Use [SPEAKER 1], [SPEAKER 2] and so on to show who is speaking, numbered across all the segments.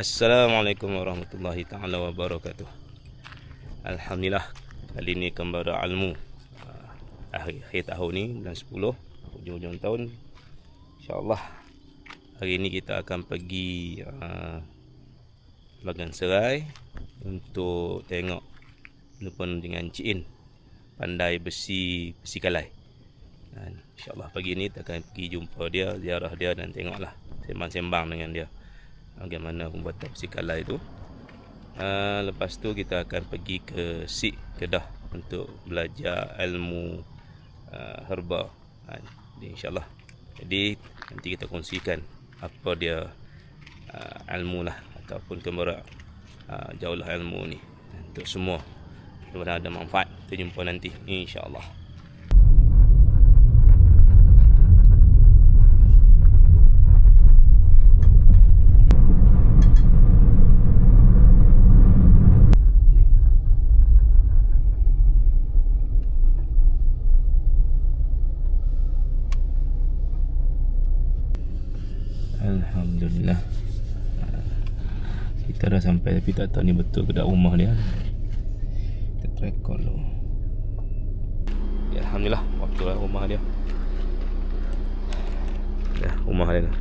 [SPEAKER 1] Assalamualaikum warahmatullahi taala wabarakatuh. Alhamdulillah kali ni kembali ilmu uh, akhir, akhir tahun ni bulan 10 hujung-hujung tahun insyaallah hari ni kita akan pergi uh, Bagan Serai untuk tengok Nupun dengan Cik pandai besi besi kalai. Dan insyaallah pagi ni kita akan pergi jumpa dia, ziarah dia dan tengoklah sembang-sembang dengan dia bagaimana pembuatan besi kalai tu. Uh, lepas tu kita akan pergi ke Sik Kedah untuk belajar ilmu uh, herba. Uh, InsyaAllah. Jadi nanti kita kongsikan apa dia uh, ilmu lah ataupun kemera uh, jauhlah ilmu ni untuk semua. Mudah-mudahan ada manfaat. Kita jumpa nanti insya-Allah. Alhamdulillah Kita dah sampai tapi tak tahu ni betul ke tak rumah dia. Kita call dulu. Ya, Alhamdulillah waktu lah rumah dia. Dah rumah dia dah.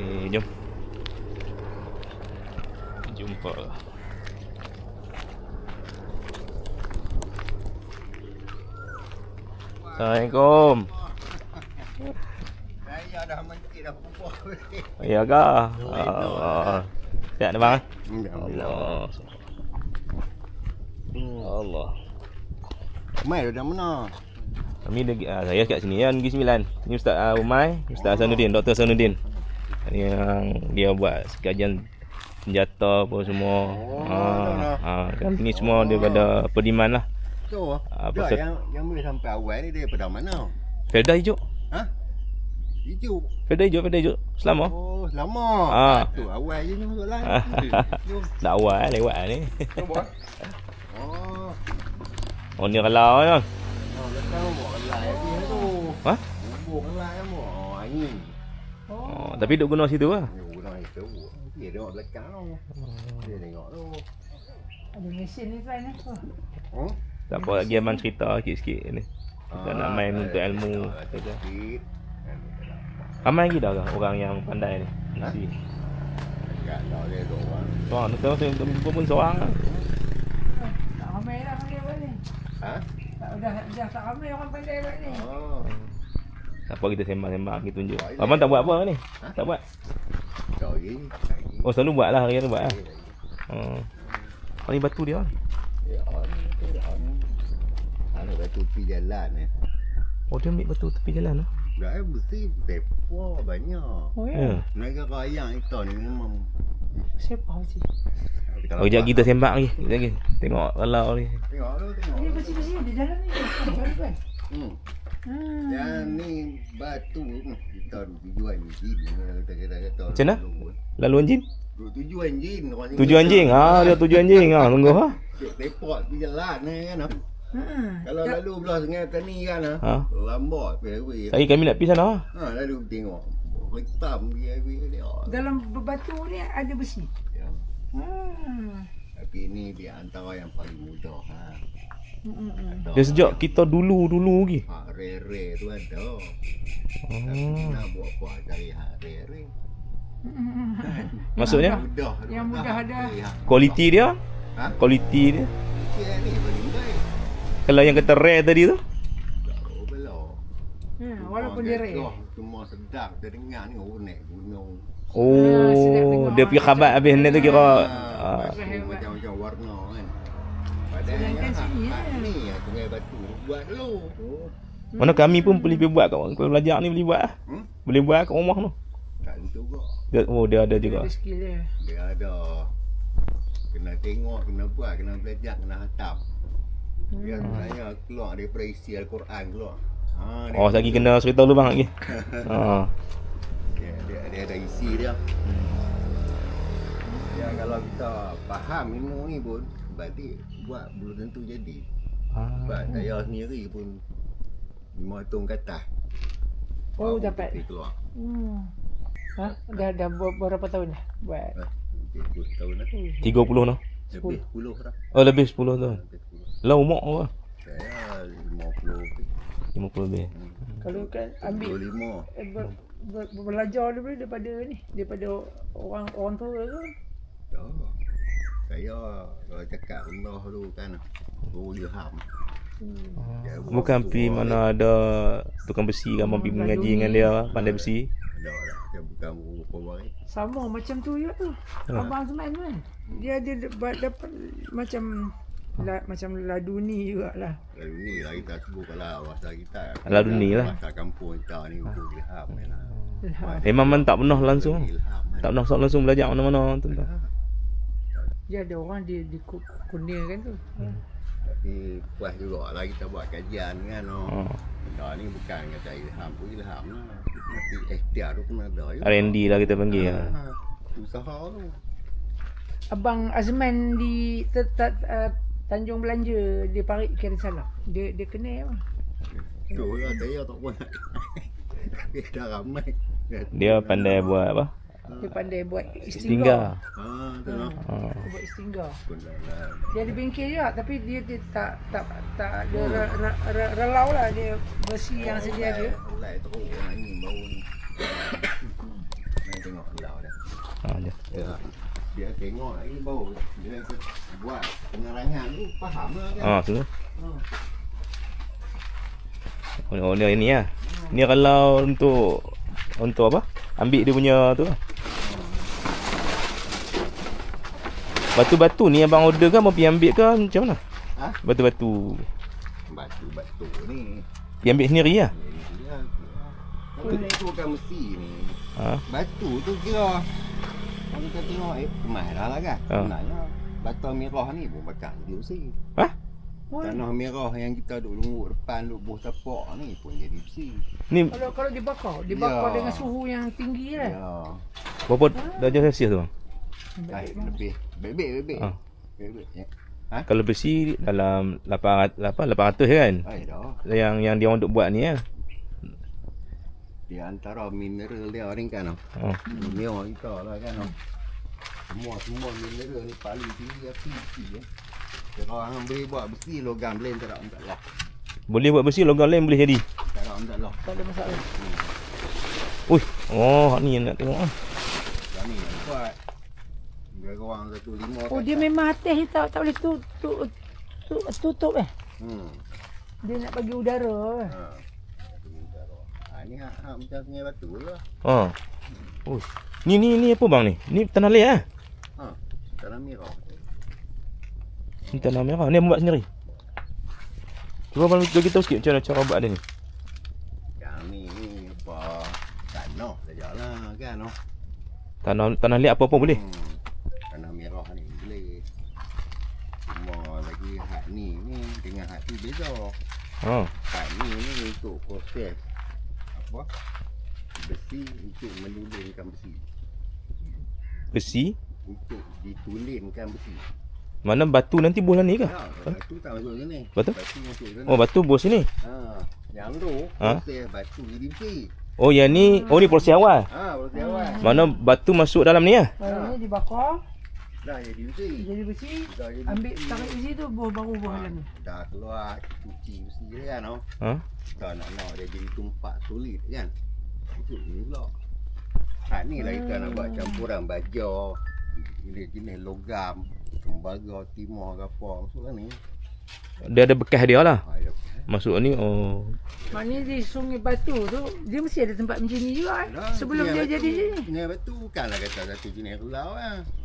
[SPEAKER 1] Eh jom. Jumpa Assalamualaikum.
[SPEAKER 2] Saya dah mentik dah pupuh
[SPEAKER 1] Ya ke? Ah, Sihat ni bang? eh?
[SPEAKER 2] Allah.
[SPEAKER 1] Allah. Allah.
[SPEAKER 2] Mai dah mana?
[SPEAKER 1] Kami dah, ah, saya kat sini ya Negeri Sembilan. Ni Ustaz uh, Umai, Ustaz Hasanuddin, Dr. Hasanuddin. Ni yang dia buat kajian senjata apa semua.
[SPEAKER 2] Oh,
[SPEAKER 1] Ah, ah, kami ni semua daripada Pediman lah. Apa
[SPEAKER 2] Dah,
[SPEAKER 1] set-
[SPEAKER 2] yang yang boleh sampai awal ni daripada mana?
[SPEAKER 1] Felda hijau.
[SPEAKER 2] Ha? Hijau.
[SPEAKER 1] Felda hijau, Felda hijau. Selama.
[SPEAKER 2] Oh, lama.
[SPEAKER 1] Ah.
[SPEAKER 2] Tu awal je ni soalan.
[SPEAKER 1] Ah.
[SPEAKER 2] Jom.
[SPEAKER 1] Dakwah eh, lewat ni.
[SPEAKER 2] Oh.
[SPEAKER 1] Oh ni kalau ya.
[SPEAKER 2] Oh, lepas buat kelai lagi tu.
[SPEAKER 1] Ha?
[SPEAKER 2] Bubur kelai kamu. Oh, angin.
[SPEAKER 1] Oh, tapi duk guna situ lah.
[SPEAKER 2] Ni orang itu. Dia tengok belakang tu. Dia tengok tu.
[SPEAKER 3] Ada mesin ni tuan eh. Oh.
[SPEAKER 2] Hmm?
[SPEAKER 1] Tak apa lagi abang cerita sikit-sikit ni. Kita nak main untuk ilmu.
[SPEAKER 2] Sikit.
[SPEAKER 1] Ramai lagi dah ke orang yang pandai ni?
[SPEAKER 2] Ha?
[SPEAKER 1] Mesti.
[SPEAKER 2] Tak tahu dia tu orang.
[SPEAKER 1] Tu tengok tengok tengok pun seorang lah.
[SPEAKER 3] Tak ramai dah panggil buat ni.
[SPEAKER 2] Ha?
[SPEAKER 3] Tak dah dah tak ramai orang pandai buat ni.
[SPEAKER 2] Oh.
[SPEAKER 1] Apa kita sembang-sembang kita tunjuk. Abang tak buat apa ni? Tak buat.
[SPEAKER 2] Tak. Tak.
[SPEAKER 1] Oh selalu buat lah hari-hari buat lah. Hmm. Oh, ni batu dia.
[SPEAKER 2] Ya, ni tu dah ni. Ada batu pi jalan eh.
[SPEAKER 1] Oh dia ambil batu tepi jalan lah.
[SPEAKER 2] Dah eh mesti depo banyak.
[SPEAKER 3] Oh
[SPEAKER 1] Ya.
[SPEAKER 2] Mereka rayang itu ni memang
[SPEAKER 3] Siapa sih?
[SPEAKER 1] Oh sekejap kita sembang lagi. Lagi. Tengok kalau ni.
[SPEAKER 2] Tengok tu tengok.
[SPEAKER 3] Ini bersih-bersih di dalam ni. Tuan tuan.
[SPEAKER 2] Hmm.
[SPEAKER 3] Hmm.
[SPEAKER 2] Yang ni batu hmm, kita tujuan jin kita kata kata.
[SPEAKER 1] Macam mana? Laluan jin?
[SPEAKER 2] Tujuan jin orang
[SPEAKER 1] Tujuh anjing. Ha dia tujuh anjing. Ha tunggu ha.
[SPEAKER 2] Depot pi jalan ni kan. Ah.
[SPEAKER 3] Hmm.
[SPEAKER 2] Kalau lalu belah sungai tani kan ah.
[SPEAKER 1] Ha.
[SPEAKER 2] Lambat PW.
[SPEAKER 1] Saya kami nak pergi sana.
[SPEAKER 2] Ha lalu tengok. Hitam PW dia.
[SPEAKER 3] Dalam batu ni ada besi.
[SPEAKER 2] Ya.
[SPEAKER 3] Hmm.
[SPEAKER 2] Tapi ini dia antara yang paling mudah ha.
[SPEAKER 3] Hmm.
[SPEAKER 2] Ada.
[SPEAKER 1] Dia sejak kita dulu-dulu lagi.
[SPEAKER 2] Ha, rare tu ada. Tapi
[SPEAKER 1] Oh.
[SPEAKER 2] nak buat apa cari ha
[SPEAKER 3] hmm.
[SPEAKER 1] Maksudnya
[SPEAKER 2] Mudah.
[SPEAKER 3] Yang mudah ada.
[SPEAKER 1] kualiti dia,
[SPEAKER 2] Ha?
[SPEAKER 1] kualiti dia.
[SPEAKER 2] Ni paling baik.
[SPEAKER 1] Kalau yang kata rare tadi tu.
[SPEAKER 3] Hmm, walaupun dia rare.
[SPEAKER 2] Semua sedap dia dengar ni oh naik gunung.
[SPEAKER 3] Ah,
[SPEAKER 1] Oh,
[SPEAKER 3] tengok.
[SPEAKER 1] dia pergi khabar habis ni tu kira
[SPEAKER 2] Ah,
[SPEAKER 1] ah,
[SPEAKER 2] macam-macam warna kan. Padahal yang
[SPEAKER 3] eh.
[SPEAKER 2] ni yang sungai batu buat dulu. Oh.
[SPEAKER 1] Mana kami pun boleh pergi buat kat kalau belajar ni boleh buat lah.
[SPEAKER 2] Hmm?
[SPEAKER 1] Boleh buat kat rumah tu.
[SPEAKER 2] Tak tentu kok.
[SPEAKER 1] Dia, oh dia ada
[SPEAKER 3] Dia
[SPEAKER 1] juga.
[SPEAKER 3] ada skill dia.
[SPEAKER 2] Dia ada kena tengok, kena buat, kena belajar, kena hatam. Dia
[SPEAKER 3] Hmm.
[SPEAKER 2] sebenarnya keluar daripada isi Al-Quran keluar. Ha,
[SPEAKER 1] Oh, lagi kena cerita dulu bang lagi. Ha.
[SPEAKER 2] dia, dia, dia ada isi dia. Ya kalau kita faham ilmu ni pun berarti buat belum tentu jadi. Sebab
[SPEAKER 1] Ah.
[SPEAKER 2] saya sendiri pun lima tahun ke atas.
[SPEAKER 3] Oh, dapat.
[SPEAKER 2] keluar.
[SPEAKER 3] Hmm. Ha? Dah dah ber- berapa tahun dah buat?
[SPEAKER 2] Lebih 10 tahun dah.
[SPEAKER 1] 30 noh.
[SPEAKER 2] Lebih 10 dah.
[SPEAKER 1] Oh lebih 10 tahun.
[SPEAKER 2] Lebih 10.
[SPEAKER 1] Lah umur apa?
[SPEAKER 2] Saya 50 lebih.
[SPEAKER 1] 50 lebih.
[SPEAKER 3] Kalau kan ambil
[SPEAKER 2] 25.
[SPEAKER 3] eh, ber, ber, ber, belajar dulu daripada ni, daripada orang orang tua tu.
[SPEAKER 2] Oh. Saya kalau cakap Allah tu kan Guru Dia buat
[SPEAKER 1] Bukan
[SPEAKER 2] tu,
[SPEAKER 1] pi mana ada tukang besi kan pergi mengaji dengan dia pandai besi.
[SPEAKER 2] Ada lah Dia bukan guru kawai
[SPEAKER 3] Sama macam tu juga tu. Abang Azman kan. Dia dia dapat, dapat macam la, macam laduni jugalah.
[SPEAKER 2] Lalu ni lah kita sebut kalau bahasa kita
[SPEAKER 1] Laduni lah.
[SPEAKER 2] Bahasa kampung kita ni guru ilham kan lah
[SPEAKER 3] Ilham.
[SPEAKER 1] Eh Maman tak pernah langsung.
[SPEAKER 2] Ilham
[SPEAKER 1] Tak pernah langsung belajar mana-mana tak.
[SPEAKER 3] Dia ada orang di di ku- kunia kan tu.
[SPEAKER 2] Tapi puas juga lah kita buat kajian kan oh.
[SPEAKER 1] Oh.
[SPEAKER 2] Benda ni bukan kata ilham pun ilham lah Tapi ikhtiar tu kena ada juga
[SPEAKER 1] R&D lah kita panggil. lah.
[SPEAKER 2] Ah, Usaha tu
[SPEAKER 3] Abang Azman di te, te, uh, Tanjung Belanja dia parik kira salah. Dia dia kena apa?
[SPEAKER 2] Tu lah saya tak buat Dia dah ramai
[SPEAKER 1] Dia pandai buat apa?
[SPEAKER 3] Dia pandai buat
[SPEAKER 1] Istingga.
[SPEAKER 2] Ah, tu lah
[SPEAKER 1] Oh.
[SPEAKER 3] Dia buat istingga.
[SPEAKER 2] Lah
[SPEAKER 3] Dia ada bengkel juga tapi dia, dia tak tak tak ra, ra, relau lah dia besi yang sedia ada.
[SPEAKER 2] Lai teruk orang ni bau ni Mai tengok belau dah
[SPEAKER 1] Ha, dia.
[SPEAKER 2] Ya, dia tengok lagi bau Dia buat penerangan tu faham lah kan
[SPEAKER 1] Ha, semua.
[SPEAKER 2] Ah.
[SPEAKER 1] Oh, ni ni lah. Ni kalau untuk untuk apa? Ambil dia punya tu lah. Batu-batu ni abang order ke mau pergi ambil ke macam mana?
[SPEAKER 2] Ha?
[SPEAKER 1] Batu-batu.
[SPEAKER 2] Batu-batu ni
[SPEAKER 1] Pergi ambil sendiri lah.
[SPEAKER 2] Ini dia Kalau bukan mesti ni
[SPEAKER 1] Ha.
[SPEAKER 2] Batu tu kira Kalau kita tengok eh Kemas dah lah kan
[SPEAKER 1] Ha.
[SPEAKER 2] Sebenarnya Batu merah ni pun bakal dia besi
[SPEAKER 1] Ha?
[SPEAKER 3] Oh,
[SPEAKER 2] Tanah merah yang kita duk lungut depan duk buh tapak ni pun jadi besi
[SPEAKER 1] Ni
[SPEAKER 3] Kalau kalau dibakar, dibakar
[SPEAKER 2] Ya.
[SPEAKER 3] dengan suhu yang tinggi lah.
[SPEAKER 2] Ya
[SPEAKER 1] berapa darjah Celsius tu bang?
[SPEAKER 2] Lebih Bebek bebek
[SPEAKER 1] Ha.
[SPEAKER 2] Bebek ya
[SPEAKER 1] Kalau besi dalam 800 apa 800 kan?
[SPEAKER 2] Ay dah
[SPEAKER 1] Yang yang dia orang duk buat ni lah.
[SPEAKER 2] Di antara mineral dia ni kan
[SPEAKER 1] Oh.
[SPEAKER 2] Dunia kita lah kan Semua semua mineral ni paling tinggi api besi ya Kalau orang boleh buat besi logam lain tak ada tak lah
[SPEAKER 1] Boleh buat besi logam lain boleh jadi.
[SPEAKER 2] Tak ada tak lah
[SPEAKER 3] Tak ada masalah.
[SPEAKER 1] Ui, oh ni yang nak tengok ah.
[SPEAKER 2] Ni yang buat Dia orang satu lima
[SPEAKER 3] Oh dia memang atas ni tak tak boleh tu, tu, tu, tutup eh.
[SPEAKER 2] Hmm
[SPEAKER 3] Dia nak bagi udara. eh.
[SPEAKER 2] Ha, ni hak hak macam sungai batu lah.
[SPEAKER 1] Ha. Ui. Ni ni ni apa bang ni? Ni tanah liat ah.
[SPEAKER 2] Ha, tanah merah.
[SPEAKER 1] Ni tanah merah. Ni buat sendiri. Cuba abang bagi tahu sikit macam mana cara buat dia ni.
[SPEAKER 2] Yang ni ni apa tanah sajalah kan noh.
[SPEAKER 1] Tanah tanah liat apa-apa boleh.
[SPEAKER 2] Hmm, tanah merah ni boleh. Cuma lagi hak ni ni dengan hak tu beza.
[SPEAKER 1] Ha.
[SPEAKER 2] Hak ni ni untuk proses apa? Besi untuk menulinkan besi.
[SPEAKER 1] Besi.
[SPEAKER 2] Untuk ditulinkan besi.
[SPEAKER 1] Mana batu nanti buah ni ke?
[SPEAKER 2] Ya, batu tak masuk sini.
[SPEAKER 1] Batu?
[SPEAKER 2] Batu masuk sini.
[SPEAKER 1] Oh batu buah sini.
[SPEAKER 2] Ha, yang tu
[SPEAKER 1] Ha?
[SPEAKER 2] proses batu jadi besi.
[SPEAKER 1] Oh yang ni, oh ni proses awal.
[SPEAKER 2] Ha, proses awal.
[SPEAKER 1] Mana batu masuk dalam ni ah.
[SPEAKER 3] Baru ni dibakar,
[SPEAKER 2] Dah jadi besi.
[SPEAKER 3] jadi besi,
[SPEAKER 2] Dah jadi
[SPEAKER 3] ambil
[SPEAKER 2] besi.
[SPEAKER 3] tarik besi tu buah baru buah
[SPEAKER 2] Ha,
[SPEAKER 3] dalam ni.
[SPEAKER 2] Dah keluar cuci besi dia kan oh.
[SPEAKER 1] Ha.
[SPEAKER 2] Kita nak nak dia jadi tumpak solid kan. Itu ni pula. Ha ni lah kita nak buat campuran baja. Jenis-jenis logam. Tembaga, timah ke apa. Maksudnya ni.
[SPEAKER 1] Dia ada bekas dia lah.
[SPEAKER 2] Ha, ya.
[SPEAKER 1] Masuk ni oh.
[SPEAKER 3] Maknanya di sungai batu tu, dia mesti ada tempat macam ni juga eh.
[SPEAKER 2] Dah,
[SPEAKER 3] Sebelum dia
[SPEAKER 2] batu-
[SPEAKER 3] jadi ni.
[SPEAKER 2] Sungai batu bukanlah kata satu jenis relau kan.
[SPEAKER 3] Hmm.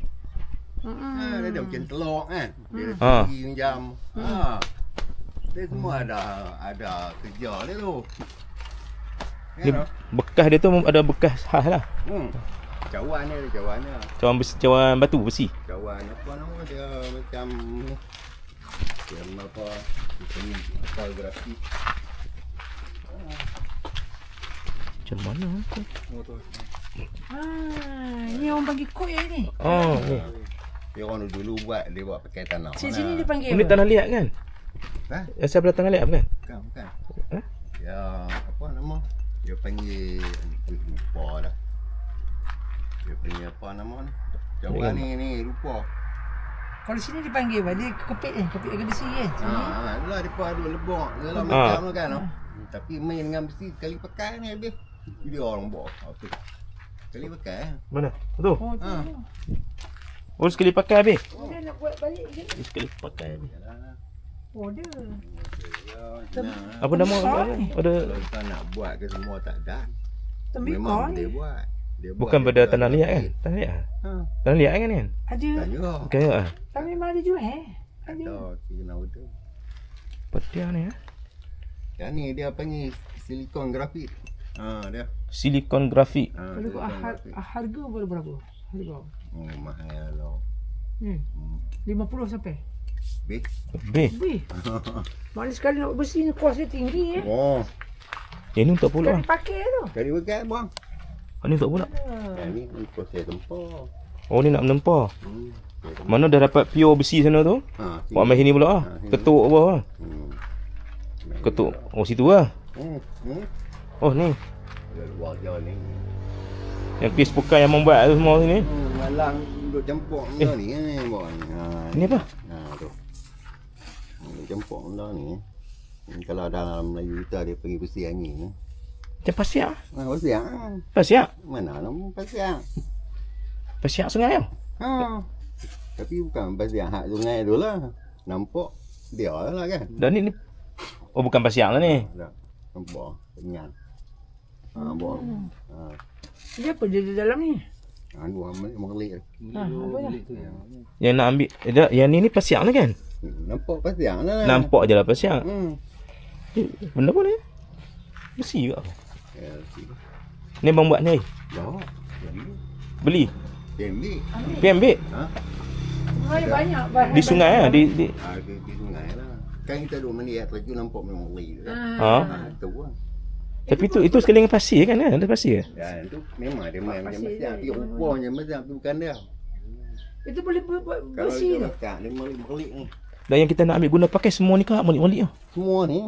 [SPEAKER 2] Ha, dia ada macam telur kan. Dia ada
[SPEAKER 1] Ha.
[SPEAKER 2] tinggi macam. Ha. Dia semua ada ada kerja dia tu.
[SPEAKER 1] Ni
[SPEAKER 2] Kan? oh?
[SPEAKER 1] bekas dia tu ada bekas khas lah.
[SPEAKER 2] Hmm. Cawan dia, cawan dia.
[SPEAKER 1] Cawan besi, cawan batu besi.
[SPEAKER 2] Cawan apa nama dia macam. Dia apa? Macam. Apa grafik.
[SPEAKER 1] Macam mana tu?
[SPEAKER 2] Oh, tu.
[SPEAKER 3] Ah, ni orang panggil koi ni.
[SPEAKER 1] Oh, ni.
[SPEAKER 2] Dia orang dulu buat, dia buat pakai tanah.
[SPEAKER 3] Sini sini dia panggil
[SPEAKER 1] Ini tanah liat kan?
[SPEAKER 2] Ha?
[SPEAKER 1] Yang sebelah tanah liat bukan?
[SPEAKER 2] Bukan, bukan.
[SPEAKER 1] Ha?
[SPEAKER 2] Ya, apa nama? Dia panggil, eh, lupa dah. Dia punya apa nama ni?
[SPEAKER 1] Dia
[SPEAKER 2] orang ni ni rupa.
[SPEAKER 3] Kalau sini dipanggil apa? Dia kepit kan? Kepit agar besi kan?
[SPEAKER 2] Ha,
[SPEAKER 3] Sini.
[SPEAKER 2] ha, itulah dia ada lebok dalam
[SPEAKER 1] Ha.
[SPEAKER 2] macam tu kan. Tapi main dengan besi sekali pakai ni habis. Dia orang bawa. Okey. Sekali pakai. eh.
[SPEAKER 1] Mana? Tu.
[SPEAKER 3] Oh, tu.
[SPEAKER 2] Ha.
[SPEAKER 1] Oh sekali pakai habis.
[SPEAKER 3] Oh, dia nak buat balik je.
[SPEAKER 1] Sekali pakai habis.
[SPEAKER 3] Oh.
[SPEAKER 2] Ya, nah.
[SPEAKER 1] Apa nama apa?
[SPEAKER 3] ni.
[SPEAKER 1] Ada
[SPEAKER 2] Kalau nak buat ke semua tak ada.
[SPEAKER 3] Tembikar
[SPEAKER 2] Memang
[SPEAKER 3] ni.
[SPEAKER 2] dia buat. Dia buat
[SPEAKER 1] bukan pada tanah liat kan? Tanah liat.
[SPEAKER 2] Ha.
[SPEAKER 1] Tanah liat kan kan?
[SPEAKER 3] Ada.
[SPEAKER 2] Tak juga.
[SPEAKER 1] Bukan ah.
[SPEAKER 3] Tapi memang ada jual eh. Ada.
[SPEAKER 2] Tak, kena betul.
[SPEAKER 1] Petia ni ah.
[SPEAKER 2] Yang ni dia panggil silikon grafit. Ha, dia.
[SPEAKER 1] Silikon grafik.
[SPEAKER 2] Ha,
[SPEAKER 3] Kalau
[SPEAKER 2] silikon grafit.
[SPEAKER 3] harga berapa berapa? Harga.
[SPEAKER 2] Oh, mahal lah.
[SPEAKER 3] Hmm.
[SPEAKER 2] Hmm.
[SPEAKER 3] 50 sampai.
[SPEAKER 2] Bih.
[SPEAKER 1] Lebih.
[SPEAKER 3] Wih. Mana sekali nak besi ni kos dia tinggi eh.
[SPEAKER 2] Oh,
[SPEAKER 1] Yang ni untuk pula.
[SPEAKER 3] Sekali pakai tu.
[SPEAKER 2] kali pakai bang.
[SPEAKER 1] Ah, ni untuk pula.
[SPEAKER 2] Yang ni ikut saya tempur.
[SPEAKER 1] Oh ni nak menempah.
[SPEAKER 2] Hmm. saya tempur.
[SPEAKER 1] Mana dah dapat pure besi sana tu?
[SPEAKER 2] Ha,
[SPEAKER 1] Buat ambil sini pula ah.
[SPEAKER 2] Ha, sini.
[SPEAKER 1] Ketuk apa ah.
[SPEAKER 2] Hmm.
[SPEAKER 1] Ketuk. Oh situ ah.
[SPEAKER 2] Hmm. Hmm.
[SPEAKER 1] Oh ni.
[SPEAKER 2] Luar jauh ni.
[SPEAKER 1] Yang kes pekan yang membuat tu semua sini.
[SPEAKER 2] Hmm, malang duduk campur benda ni ni bang. Ha,
[SPEAKER 1] Ini apa?
[SPEAKER 2] Ha tu. Hmm, campur benda ni. Hmm, Kalau dalam Melayu kita dia panggil besi angin.
[SPEAKER 1] Macam pasiak.
[SPEAKER 2] Ha, besi ah.
[SPEAKER 1] Pasiak.
[SPEAKER 2] Mana nama besi ah?
[SPEAKER 1] Pasiak sungai tu.
[SPEAKER 2] Ha. Tapi bukan besi hak sungai tu lah. Nampak dia lah kan.
[SPEAKER 1] Dan ni, ni Oh bukan pasiak lah ni.
[SPEAKER 2] Tak. Nampak kenyang. Ha, buat. Ha.
[SPEAKER 3] Dia apa dia di dalam ni?
[SPEAKER 2] Ha, dua mengelik.
[SPEAKER 3] Ha, apa dah?
[SPEAKER 1] Yang nak ambil eh, yang ni ni pasiak lah kan?
[SPEAKER 2] Nampak pasti ah lah.
[SPEAKER 1] Nampak je lah pasiak.
[SPEAKER 2] Hmm.
[SPEAKER 1] Eh, Benda apa ni? Besi apa?
[SPEAKER 2] Ya.
[SPEAKER 1] Ni bang buat ni.
[SPEAKER 2] Dah. Jadi,
[SPEAKER 1] Beli. Pergi ambil.
[SPEAKER 2] Ha?
[SPEAKER 3] Banyak bahan.
[SPEAKER 1] Di sungai ah. Di, di.
[SPEAKER 2] Ha, di, di sungai lah. Kan kita duduk melihat laju nampak memang li tu. kan.
[SPEAKER 1] Ha?
[SPEAKER 2] Ha, tu lah.
[SPEAKER 1] Tapi tu itu sekali dengan pasir kan? Ada pasir ke?
[SPEAKER 2] Dan tu memang dia main macam
[SPEAKER 3] Pasir dia.
[SPEAKER 2] tapi rupanya macam tu bukan dia.
[SPEAKER 3] Itu boleh
[SPEAKER 2] Kalau
[SPEAKER 3] bersih
[SPEAKER 2] dia
[SPEAKER 3] tu.
[SPEAKER 2] lekat dia melik-melik ni.
[SPEAKER 1] Dan yang kita nak ambil guna pakai semua ni kak molik-molik tu.
[SPEAKER 2] Semua ni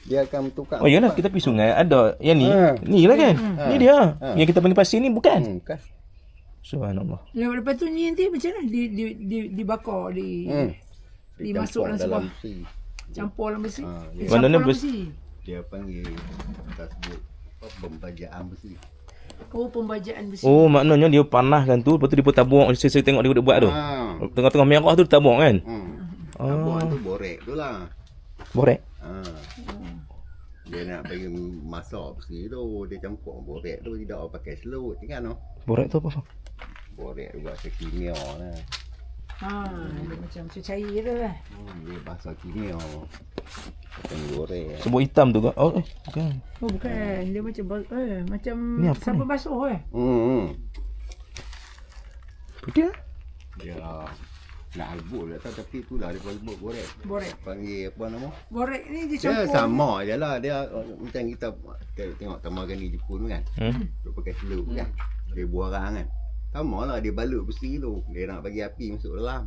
[SPEAKER 2] dia akan tukar.
[SPEAKER 1] Oh iyalah kita pergi sungai ada yang ni.
[SPEAKER 2] Ha.
[SPEAKER 1] Ni lah kan?
[SPEAKER 2] Ha.
[SPEAKER 1] Ni dia.
[SPEAKER 2] Ha.
[SPEAKER 1] Yang kita panggil pasir ni bukan.
[SPEAKER 2] Hmm, kan?
[SPEAKER 1] Subhanallah.
[SPEAKER 3] Lepas, lepas tu ni nanti macam mana? Di, di, di, dibakar, di
[SPEAKER 2] Hmm.
[SPEAKER 3] Dimasuk
[SPEAKER 2] campur
[SPEAKER 3] dalam sebuah. campur dalam besi.
[SPEAKER 2] Ha,
[SPEAKER 3] Eh,
[SPEAKER 2] dia-
[SPEAKER 3] campur
[SPEAKER 1] Mana
[SPEAKER 3] dalam besi?
[SPEAKER 2] Dia panggil kita sebut apa pembajaan besi.
[SPEAKER 3] Oh, pembajaan besi.
[SPEAKER 1] Oh maknanya dia panahkan tu lepas tu dia pun tabung saya, saya tengok dia buat tu.
[SPEAKER 2] Ha.
[SPEAKER 1] Tengah-tengah merah tu dia tabung kan?
[SPEAKER 2] Hmm.
[SPEAKER 1] Oh.
[SPEAKER 2] Abang tu borek tu lah.
[SPEAKER 1] Borek.
[SPEAKER 2] Ha. Dia nak bagi masak besi tu, dia campur borek tu tidak pakai selut kan no.
[SPEAKER 1] Borek tu apa?
[SPEAKER 2] Borek tu bahasa kimia lah.
[SPEAKER 3] Ha, dia macam cair tu lah.
[SPEAKER 2] Hmm, dia bahasa kimia. Bukan borek.
[SPEAKER 1] Sebut hitam tu ke? Oh eh bukan.
[SPEAKER 3] Oh, bukan. Dia macam eh, macam sabun
[SPEAKER 1] ni?
[SPEAKER 3] basuh eh.
[SPEAKER 2] Hmm. hmm.
[SPEAKER 1] Putih ah.
[SPEAKER 2] Dia nak albut lah tak tapi itulah dia sebut borek.
[SPEAKER 3] Borek.
[SPEAKER 2] Panggil apa nama?
[SPEAKER 3] Borek ni dia
[SPEAKER 2] Dia
[SPEAKER 3] campur.
[SPEAKER 2] sama je lah Dia macam kita kita tengok tamagani Jepun tu kan
[SPEAKER 1] Hmm.
[SPEAKER 2] Dia pakai selut kan Dia buah arang kan Sama lah dia balut besi tu Dia nak bagi api masuk dalam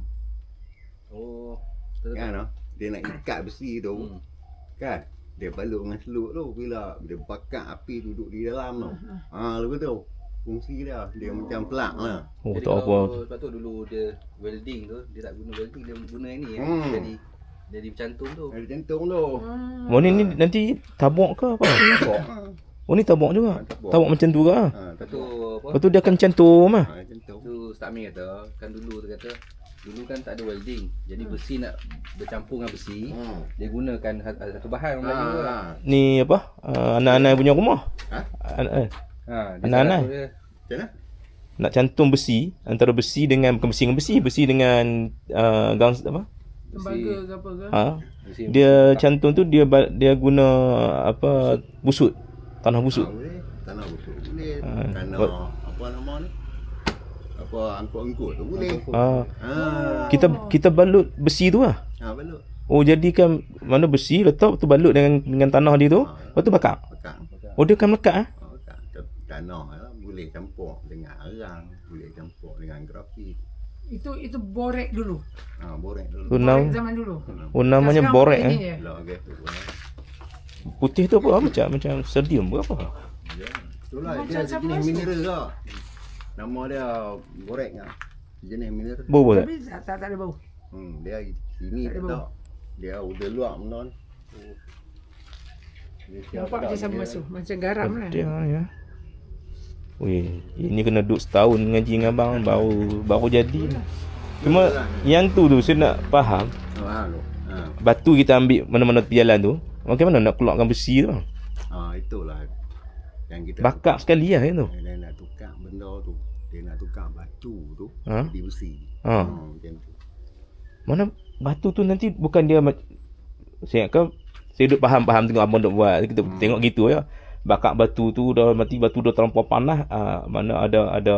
[SPEAKER 4] Oh.
[SPEAKER 2] Kan no? Dia nak ikat besi tu
[SPEAKER 4] Hmm.
[SPEAKER 2] Kan Dia balut dengan selut tu Bila dia bakar api duduk di dalam tu Ha lepas tu Fungsi dia Dia macam pelak lah
[SPEAKER 1] Oh
[SPEAKER 4] Jadi
[SPEAKER 1] tak apa.
[SPEAKER 4] Sebab tu dulu dia welding tu, dia tak guna welding, dia guna yang ni kan.
[SPEAKER 2] Hmm.
[SPEAKER 4] Jadi jadi bercantum tu.
[SPEAKER 2] Ada jantung tu
[SPEAKER 3] Hmm.
[SPEAKER 1] Oh ni, ni nanti tabuk ke apa?
[SPEAKER 2] Ha,
[SPEAKER 1] Oh ni tabuk juga. Tabuk macam tu ke?
[SPEAKER 2] ha,
[SPEAKER 4] Lepas
[SPEAKER 2] tak
[SPEAKER 4] tu apa?
[SPEAKER 1] Lepas tu dia akan cantum ah.
[SPEAKER 2] Ha, jantung
[SPEAKER 4] Tu Ustaz Amin kata, kan dulu tu kata dulu kan tak ada welding. Jadi besi nak bercampur dengan besi,
[SPEAKER 2] Hmm.
[SPEAKER 4] dia gunakan ha- satu bahan orang Melayu
[SPEAKER 2] Ha,
[SPEAKER 4] lah.
[SPEAKER 2] ha.
[SPEAKER 1] Ni apa? Uh, anak-anak punya rumah.
[SPEAKER 2] Ha?
[SPEAKER 1] An- eh,
[SPEAKER 4] Ha, dia
[SPEAKER 1] Anak-anak.
[SPEAKER 4] dia.
[SPEAKER 2] Macam mana?
[SPEAKER 1] nak cantum besi antara besi dengan bukan besi dengan besi, besi dengan uh, gang apa?
[SPEAKER 3] Tembaga ke apa ke.
[SPEAKER 1] Ha?
[SPEAKER 4] Besi,
[SPEAKER 1] Dia cantum tu dia dia guna apa? Busut. Tanah busut.
[SPEAKER 2] Ha, boleh. Tanah busuk boleh.
[SPEAKER 1] Ha,
[SPEAKER 2] Tanah
[SPEAKER 1] buat-
[SPEAKER 2] apa nama ni? Apa angkut-angkut tu boleh.
[SPEAKER 1] Ha.
[SPEAKER 2] Ha.
[SPEAKER 1] Kita kita balut besi tu lah.
[SPEAKER 2] Ha balut.
[SPEAKER 1] Oh jadikan mana besi letak tu balut dengan dengan tanah dia tu. Lepas tu bakar.
[SPEAKER 2] Pekat.
[SPEAKER 1] Oh dia akan melekat ah.
[SPEAKER 2] Ha, Tanah lah boleh campur dengan arang, boleh campur dengan grafit.
[SPEAKER 3] Itu itu borek dulu.
[SPEAKER 2] Ha borek dulu.
[SPEAKER 1] nam
[SPEAKER 3] Borek zaman dulu.
[SPEAKER 1] oh namanya borek eh.
[SPEAKER 2] Lah okay, tu pun.
[SPEAKER 1] Putih tu apa? Macam macam sodium ke apa?
[SPEAKER 2] Ya. Itulah
[SPEAKER 3] Macam
[SPEAKER 2] dia jenis mineral lah. Nama dia goreng ah. Jenis mineral.
[SPEAKER 1] Bau tak?
[SPEAKER 3] Tapi tak, tak, tak ada bau.
[SPEAKER 2] Hmm, dia sini
[SPEAKER 3] Tak ada
[SPEAKER 2] tak tak. Dia udah luak menon. Dia siap
[SPEAKER 3] Nampak macam sama basuh. Macam garam lah.
[SPEAKER 1] Dia ya. Weh, ini kena duduk setahun ngaji dengan abang baru baru jadi. Cuma yang tu tu saya nak faham
[SPEAKER 2] Oh, ha, tu.
[SPEAKER 1] Batu kita ambil mana-mana tepi jalan tu macam mana nak keluarkan besi tu
[SPEAKER 2] ha, itulah yang kita
[SPEAKER 1] Bakar sekali lah kan tu.
[SPEAKER 2] dia nak tukar benda tu. Dia nak tukar batu tu
[SPEAKER 1] Ha?
[SPEAKER 2] jadi besi.
[SPEAKER 1] Ha.
[SPEAKER 2] Hmm, macam tu.
[SPEAKER 1] Mana batu tu nanti bukan dia saya kan saya duduk faham-faham tengok abang duk buat kita
[SPEAKER 2] Hmm.
[SPEAKER 1] tengok gitu ya. Bakar batu tu dah mati batu dah terlampau panas ah, mana ada ada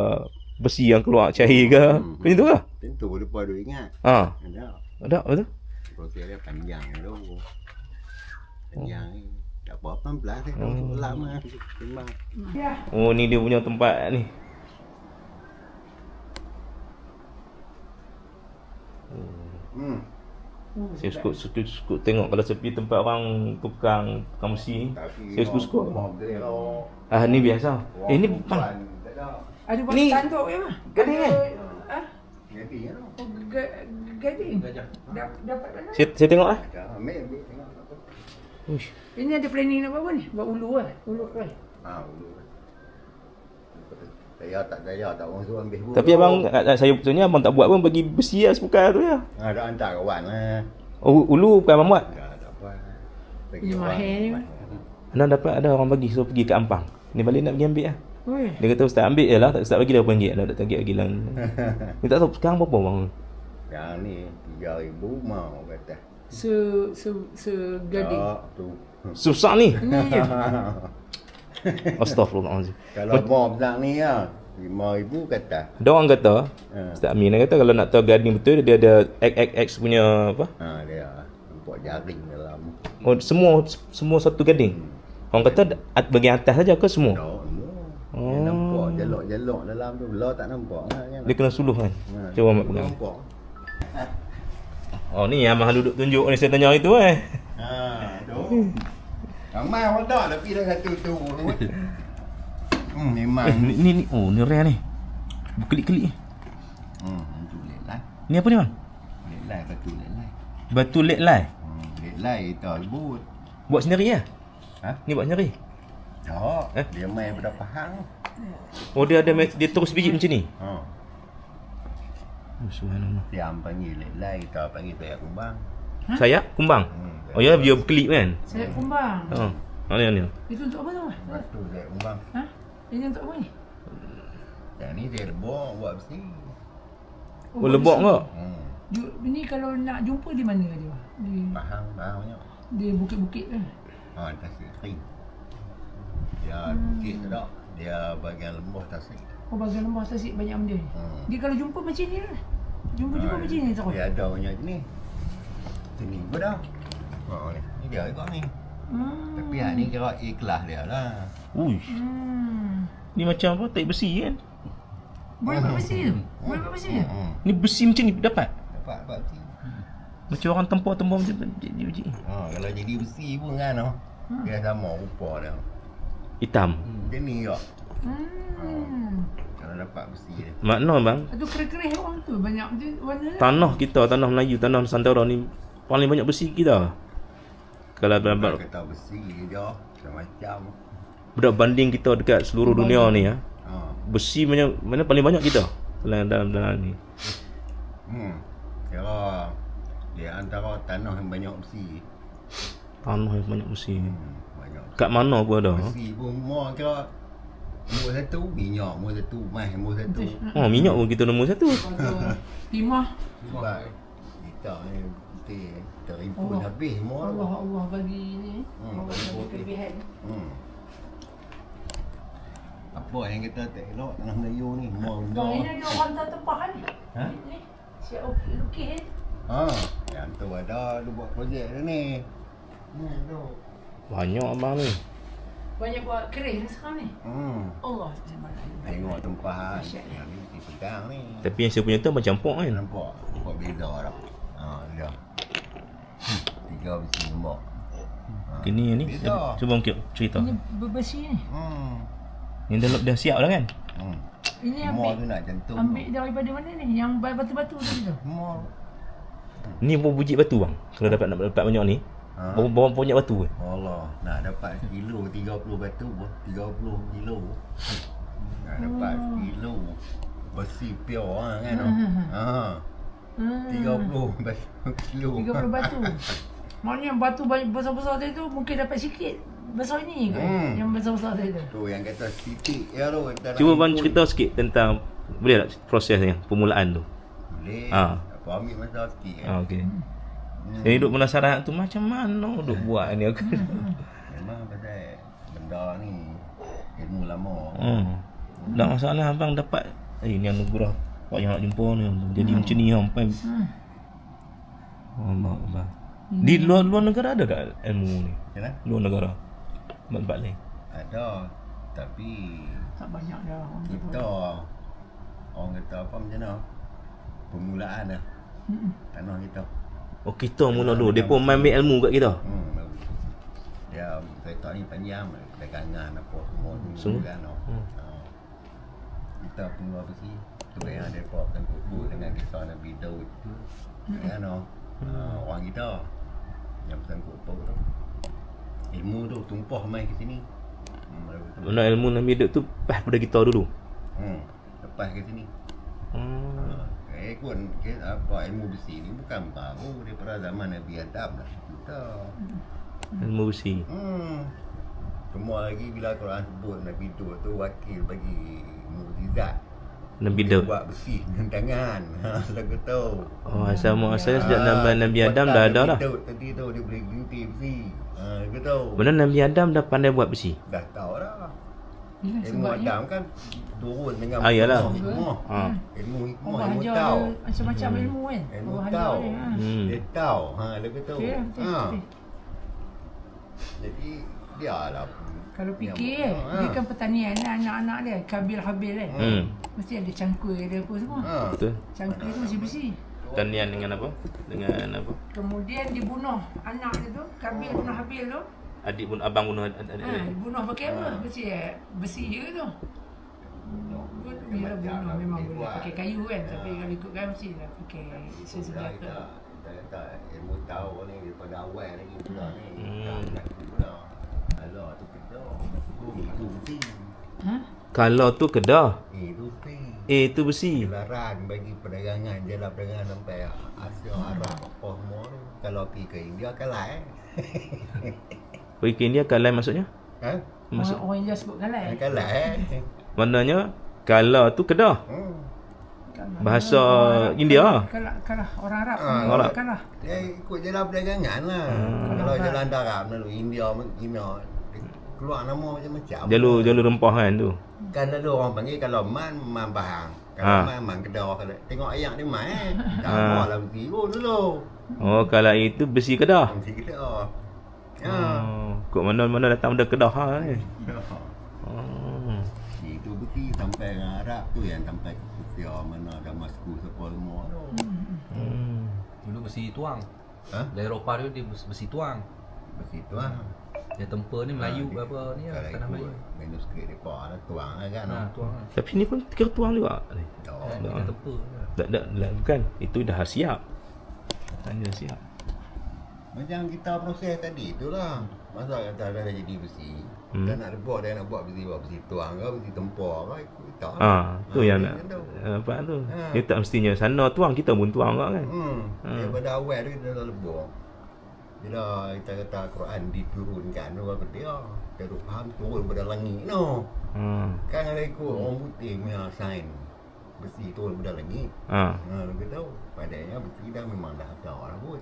[SPEAKER 1] besi yang keluar cair ke.
[SPEAKER 2] Hmm.
[SPEAKER 1] Macam tu ke?
[SPEAKER 2] Tentu lupa dia ingat.
[SPEAKER 1] Ha.
[SPEAKER 2] Ada.
[SPEAKER 1] Ada betul?
[SPEAKER 2] Proses dia panjang tu. Tak apa 18 dia
[SPEAKER 1] Oh.
[SPEAKER 2] tu lama.
[SPEAKER 3] Ya.
[SPEAKER 1] Oh ni dia punya tempat ni.
[SPEAKER 2] Hmm.
[SPEAKER 1] Saya suka, suka, suka tengok kalau sepi tempat orang tukang tukang besi ni. Saya suka-suka.
[SPEAKER 2] Model
[SPEAKER 1] Ah ni biasa. Eh ni
[SPEAKER 2] tak ada.
[SPEAKER 3] Ada buat
[SPEAKER 1] Ni-
[SPEAKER 3] tanduk ya mah.
[SPEAKER 1] Gading kan?
[SPEAKER 3] Ah,
[SPEAKER 2] ya.
[SPEAKER 3] oh, ga- gading.
[SPEAKER 4] Gajah.
[SPEAKER 3] Dap- Dapat mana?
[SPEAKER 1] Saya, tengok ah.
[SPEAKER 2] Ada ambil.
[SPEAKER 1] Uish.
[SPEAKER 3] Ini ada planning nak buat apa ni? Buat ulu lah. Ulu kan.
[SPEAKER 2] Ha ulu. Saya tak saya tak orang suruh ambil
[SPEAKER 1] Tapi abang saya sebenarnya abang tak buat pun bagi besi lah sepukai tu ya.
[SPEAKER 2] ada hantar kawan lah.
[SPEAKER 1] Oh, ulu bukan abang buat.
[SPEAKER 2] Tak tak apa.
[SPEAKER 3] Ini mahal ni.
[SPEAKER 1] Anda dapat ada orang bagi suruh pergi ke Ampang. Ni balik nak pergi ambil lah.
[SPEAKER 3] Oi.
[SPEAKER 1] Dia kata ustaz ambil je lah. Tak ustaz bagi dah RM8. Dah tak ringgit lagi lah. Ni tak tahu sekarang berapa bang.
[SPEAKER 2] Yang ni 3000 mau kata.
[SPEAKER 3] Se se se gading.
[SPEAKER 2] Tak tu.
[SPEAKER 1] Susah ni.
[SPEAKER 3] Ni je.
[SPEAKER 1] Astaghfirullahaladzim.
[SPEAKER 2] Kalau mau besar ni ya 5000 kata.
[SPEAKER 1] Ada orang kata,
[SPEAKER 2] Ha.
[SPEAKER 1] Ustaz Amin dia kata kalau nak tahu gading betul dia ada XXX punya apa?
[SPEAKER 2] Ha dia nampak jaring dalam.
[SPEAKER 1] Oh semua semua satu gading. Orang kata at- bahagian atas saja ke semua?
[SPEAKER 2] No, no. Dia
[SPEAKER 1] Oh.
[SPEAKER 2] nampak jelok-jelok dalam tu. Belah tak nampak kan.
[SPEAKER 1] Dia kena suluh kan.
[SPEAKER 2] Ha,
[SPEAKER 1] Cuba Mak pegang.
[SPEAKER 2] Nampak.
[SPEAKER 1] Oh ni yang abang duduk tunjuk ni saya tanya itu eh.
[SPEAKER 2] Ha, tu. Ramai orang tak tapi dah satu tu. Hmm, memang.
[SPEAKER 1] Eh, ni, ni, ni oh ni rare ni. Berkelip-kelip ni.
[SPEAKER 2] Hmm, tu lelai.
[SPEAKER 1] Ni apa ni bang?
[SPEAKER 2] Lelai batu lelai.
[SPEAKER 1] Batu led lai.
[SPEAKER 2] Hmm, lelai itu albut.
[SPEAKER 1] Buat sendiri ya?
[SPEAKER 2] Ha?
[SPEAKER 1] Ni buat sendiri.
[SPEAKER 2] Tak,
[SPEAKER 1] Eh?
[SPEAKER 2] dia main pada pahang.
[SPEAKER 1] Oh dia ada dia terus biji macam ni.
[SPEAKER 2] Ha.
[SPEAKER 1] Oh subhanallah.
[SPEAKER 2] Tiang panggil lelai, kita panggil tayak kumbang.
[SPEAKER 1] Saya kumbang.
[SPEAKER 2] Hmm,
[SPEAKER 1] Oh ya dia berkelip kan.
[SPEAKER 3] Saya kumbang.
[SPEAKER 1] Ha. Oh ni ni.
[SPEAKER 3] Itu untuk apa tu?
[SPEAKER 2] Batu tayak kumbang.
[SPEAKER 3] Ha? Ini untuk apa ni?
[SPEAKER 2] Yang ni dia lebok buat besi.
[SPEAKER 1] Oh lebok ke?
[SPEAKER 2] Hmm.
[SPEAKER 3] Ini kalau nak jumpa di mana dia? Di,
[SPEAKER 2] Pahang, pahang banyak.
[SPEAKER 3] di bukit-bukit kan?
[SPEAKER 2] Ha, tasik kering. Dia bukit tu tak. Dia bagian lembah tasik.
[SPEAKER 3] Oh bagian lembah tasik banyak benda ni.
[SPEAKER 2] Hmm.
[SPEAKER 3] Dia kalau jumpa macam ni lah. Jumpa-jumpa
[SPEAKER 2] Ha,
[SPEAKER 3] macam ni tak
[SPEAKER 2] Dia ada banyak jenis. Ini pun dah. Ha, ni. Ni dia juga ni.
[SPEAKER 3] Hmm.
[SPEAKER 2] Tapi hak ni kira ikhlas dia lah.
[SPEAKER 1] Uish.
[SPEAKER 3] Hmm.
[SPEAKER 1] Ni macam apa? Tai besi kan?
[SPEAKER 3] Boleh buat besi tu? Boleh buat besi tu?
[SPEAKER 2] Hmm.
[SPEAKER 1] Ni besi macam ni dapat.
[SPEAKER 2] Dapat dapat besi.
[SPEAKER 1] Macam orang tempur-tempur macam ni.
[SPEAKER 2] Ha, kalau jadi besi pun kan oh. Dia sama rupa dia.
[SPEAKER 1] Hitam.
[SPEAKER 2] Macam ni juga.
[SPEAKER 3] Hmm.
[SPEAKER 2] Kalau dapat besi dia.
[SPEAKER 1] Makna bang,
[SPEAKER 3] Itu kerih-kerih orang tu banyak macam warna dia.
[SPEAKER 1] tanah kita, tanah Melayu, tanah Nusantara ni paling banyak besi kita. Kalau berat
[SPEAKER 2] kata besi je macam-macam.
[SPEAKER 1] berat banding kita dekat seluruh dunia ni ya.
[SPEAKER 2] Ha.
[SPEAKER 1] Besi mana mana paling banyak kita dalam dalam dalam ni.
[SPEAKER 2] Hmm. Kira dia antara tanah yang banyak besi.
[SPEAKER 1] Tanah yang banyak besi.
[SPEAKER 2] Hmm, banyak.
[SPEAKER 1] Kat mana pun ada.
[SPEAKER 2] Besi pun semua kira Nombor satu minyak, nombor satu mas, nombor satu.
[SPEAKER 1] Oh, minyak pun kita nombor satu.
[SPEAKER 3] Timah.
[SPEAKER 2] Sebab kita ni kita terimpun
[SPEAKER 3] Allah.
[SPEAKER 2] habis semua.
[SPEAKER 3] Allah Allah bagi ni.
[SPEAKER 2] Hmm,
[SPEAKER 3] Allah bagi kelebihan.
[SPEAKER 2] Hmm. Apa yang kita tak elok tanah Melayu ni semua benda.
[SPEAKER 3] Bang, ini ada orang tak tempahan ni.
[SPEAKER 2] Ha?
[SPEAKER 3] Ni. Siap lukis ni.
[SPEAKER 2] Ha, yang tu ada lu buat projek dia ni. Ni tu.
[SPEAKER 1] Banyak abang ni.
[SPEAKER 3] Banyak buat kerih ni sekarang ni.
[SPEAKER 2] Hmm.
[SPEAKER 3] Allah Subhanahu
[SPEAKER 2] Tengok.
[SPEAKER 3] Dahsyat.
[SPEAKER 2] Yang ni kita pegang ni.
[SPEAKER 1] Tapi yang saya punya tu macam pok kan.
[SPEAKER 2] Nampak? Nampak beza dah. Ha, dia. Hmm, Tiga besi lembak. Ha.
[SPEAKER 1] Kini ni
[SPEAKER 2] Beza.
[SPEAKER 1] cuba mungkin cerita.
[SPEAKER 3] Ini berbesi ni.
[SPEAKER 2] Hmm.
[SPEAKER 1] Yang dah, dah siap dah kan?
[SPEAKER 2] Hmm.
[SPEAKER 3] Ini ambil
[SPEAKER 2] tu nak jantung.
[SPEAKER 3] ambil daripada mana ni? Yang batu-batu tadi tu.
[SPEAKER 2] Semua.
[SPEAKER 1] Ni pun bujik batu bang. Kalau dapat nak dapat banyak ni.
[SPEAKER 2] Ha?
[SPEAKER 1] Bawa, bawa banyak batu ke?
[SPEAKER 2] Allah, nak dapat kilo 30 batu, 30 kilo. Nak dapat kilo besi pure ha, kan. Ha.
[SPEAKER 3] Hmm.
[SPEAKER 2] 30 batu kilo.
[SPEAKER 3] 30 batu. Maknanya batu banyak besar-besar tadi tu mungkin dapat sikit. Besar ni ke?
[SPEAKER 2] Hmm.
[SPEAKER 3] Yang besar-besar tadi tu.
[SPEAKER 2] Tu yang kata titik ya tu.
[SPEAKER 1] Cuba bang cerita sikit tentang boleh tak prosesnya permulaan tu?
[SPEAKER 2] Boleh.
[SPEAKER 1] Ha.
[SPEAKER 2] Apa ambil masa sikit.
[SPEAKER 1] Ah, okey.
[SPEAKER 2] Hmm.
[SPEAKER 1] Saya duduk penasaran tu macam mana duk buat ni aku.
[SPEAKER 2] Memang pasal benda ni ilmu lama.
[SPEAKER 1] hmm. Tak masalah abang dapat eh ni anugerah Pak yang nak jumpa ni jadi macam ni sampai
[SPEAKER 3] Hmm.
[SPEAKER 1] Allah Allah. Di luar luar negara ada tak ilmu ni?
[SPEAKER 2] Kenapa?
[SPEAKER 1] Luar negara. Tempat lain.
[SPEAKER 2] Ada. Tapi
[SPEAKER 3] Tak banyak dah orang
[SPEAKER 2] kita orang kata apa macam mana? Permulaan dah.
[SPEAKER 3] Hmm.
[SPEAKER 2] Tanah kita.
[SPEAKER 1] Oh kita mula dulu dia pun main ambil ilmu kat kita.
[SPEAKER 2] Hmm. Dia kereta ni panjang perdagangan apa semua
[SPEAKER 1] Semua?
[SPEAKER 2] kan.
[SPEAKER 1] Hmm.
[SPEAKER 2] Ha. Kita penguat besi tu yang tengkuk tu dengan kisah Nabi Daud tu. Kan no. Ha, orang kita yang tengkuk apa tu. Ilmu tu tumpah main ke sini. Hmm.
[SPEAKER 1] Mana ilmu Nabi Daud tu pas pada kita dulu.
[SPEAKER 2] Hmm. Lepas ke sini.
[SPEAKER 1] Hmm.
[SPEAKER 2] Ha. Eh pun apa ilmu besi ni bukan baru daripada zaman Nabi Adam dah. Kita.
[SPEAKER 1] Ilmu besi.
[SPEAKER 2] Hmm. Semua lagi bila Quran sebut Nabi Daud tu wakil bagi mukjizat.
[SPEAKER 1] Nabi Daud.
[SPEAKER 2] buat besi dengan tangan. Ha, tahu.
[SPEAKER 1] Oh asal muasal sejak
[SPEAKER 2] Ah,
[SPEAKER 1] Nabi Adam dah ada dah.
[SPEAKER 2] Daud tadi tu dia boleh ginti besi. Ha, tahu.
[SPEAKER 1] Mana Nabi Adam dah pandai buat besi.
[SPEAKER 2] Dah tahu dah.
[SPEAKER 3] Yelah,
[SPEAKER 2] Ilmu
[SPEAKER 3] sebabnya
[SPEAKER 2] Adam kan turun dengan
[SPEAKER 1] Ah, yalah.
[SPEAKER 2] hikmah.
[SPEAKER 1] Ha.
[SPEAKER 2] Ilmu hikmah,
[SPEAKER 3] Allah
[SPEAKER 2] ilmu tahu.
[SPEAKER 3] dia macam-macam ilmu kan.
[SPEAKER 2] Ilmu tahu.
[SPEAKER 3] dia. Ha.
[SPEAKER 1] Hmm.
[SPEAKER 2] Dia tahu. Ha, tahu.
[SPEAKER 3] Okey, betul,
[SPEAKER 2] Ha.
[SPEAKER 3] betul.
[SPEAKER 2] Jadi dia lah.
[SPEAKER 3] Kalau fikir eh,
[SPEAKER 2] Ha.
[SPEAKER 3] dia kan pertanian kan, anak-anak dia, Kabil Habil kan.
[SPEAKER 1] Hmm.
[SPEAKER 3] Mesti ada cangkul dia apa semua.
[SPEAKER 2] Ha.
[SPEAKER 1] Betul.
[SPEAKER 3] Cangkul tu mesti besi.
[SPEAKER 1] Tanian dengan apa? Dengan apa?
[SPEAKER 3] Kemudian dibunuh anak dia tu, Kabil bunuh Habil tu.
[SPEAKER 1] Adik pun abang pun ada. ada-
[SPEAKER 3] Ha, dibunuh pakai apa? Besi eh, besi je tu. Bila bunuh memang boleh pakai kayu kan, tapi kalau ikutkan mesti lah pakai sesenjata.
[SPEAKER 2] kita kata ilmu tahu ni daripada awal lagi pula ni.
[SPEAKER 1] Hmm.
[SPEAKER 2] Alah tu kita. Tu itu besi.
[SPEAKER 3] Ha?
[SPEAKER 1] Kalau tu kedah.
[SPEAKER 2] Itu besi.
[SPEAKER 1] Eh tu besi.
[SPEAKER 2] Gelaran bagi perdagangan jalan perdagangan sampai Asia Arab apa semua tu. Kalau pergi ke India kalah eh.
[SPEAKER 1] Pergi ke India kalai maksudnya?
[SPEAKER 2] Ha?
[SPEAKER 1] Maksud
[SPEAKER 3] Orang, orang India sebut kalai.
[SPEAKER 2] Kalah eh.
[SPEAKER 1] maknanya kalau tu kedah.
[SPEAKER 2] Hmm.
[SPEAKER 1] Bahasa
[SPEAKER 3] Orang
[SPEAKER 1] India.
[SPEAKER 3] Kalah, kalah. Orang Arab.
[SPEAKER 2] Ah,
[SPEAKER 3] orang
[SPEAKER 1] Arab.
[SPEAKER 3] Kalah.
[SPEAKER 2] Dia ikut jalan perdagangan lah.
[SPEAKER 1] Hmm.
[SPEAKER 2] Kalau jalan darat melalui India, China, keluar nama macam-macam.
[SPEAKER 1] Jalur jalur rempah kan tu.
[SPEAKER 2] Kan lalu orang panggil kalau man, man bahang. Kalau
[SPEAKER 1] Ha.
[SPEAKER 2] man, man kedah. Kalau tengok ayat dia man eh.
[SPEAKER 1] Ha.
[SPEAKER 2] Dah lah besi oh, dulu.
[SPEAKER 1] Oh kalau itu besi kedah.
[SPEAKER 2] Besi kedah. Ya.
[SPEAKER 1] Oh, kok mana-mana datang dari kedah ha ni.
[SPEAKER 2] Ya.
[SPEAKER 1] Oh.
[SPEAKER 2] Itu besi sampai dengan Arab tu yang sampai ke Persia mana Damaskus apa semua tu.
[SPEAKER 1] Hmm.
[SPEAKER 4] Dulu besi tuang.
[SPEAKER 2] Ha?
[SPEAKER 4] Dari Eropah tu dia besi tuang.
[SPEAKER 2] Besi tu lah.
[SPEAKER 4] Dia tempur ni Melayu
[SPEAKER 2] Ha,
[SPEAKER 4] apa ni lah,
[SPEAKER 2] Kalau
[SPEAKER 4] tanah Melayu.
[SPEAKER 2] manuskrip dia lah tuang lah kan.
[SPEAKER 4] Ha, tuang lah.
[SPEAKER 1] Tapi ni pun kira tuang juga.
[SPEAKER 4] Kan, dia dah tempur.
[SPEAKER 1] Tak tak tak bukan. Itu dah siap. Hanya siap.
[SPEAKER 2] Macam kita proses tadi itulah. Masa kata dah jadi besi.
[SPEAKER 1] Hmm.
[SPEAKER 2] Dan nak buat dia nak buat besi buat besi tuang ke besi tempur ke ikut kita. lah.
[SPEAKER 1] Ah, tu yang nak
[SPEAKER 2] tu.
[SPEAKER 1] apa tu.
[SPEAKER 2] Ha.
[SPEAKER 1] Dia tak mestinya sana tuang kita pun tuang juga kan.
[SPEAKER 2] Hmm.
[SPEAKER 1] Hmm.
[SPEAKER 2] Daripada awal tu kita dah lebur. Bila kita kata Quran diturunkan tu apa dia? Kita tu faham turun pada langit no.
[SPEAKER 1] Ha.
[SPEAKER 2] Kan ada ikut orang putih punya sign. Besi turun pada langit.
[SPEAKER 1] Ha.
[SPEAKER 2] Ha, kita tahu. Padanya besi dah memang dah ada lah pun.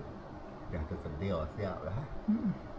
[SPEAKER 2] Dah tersedia siap lah.
[SPEAKER 3] Hmm.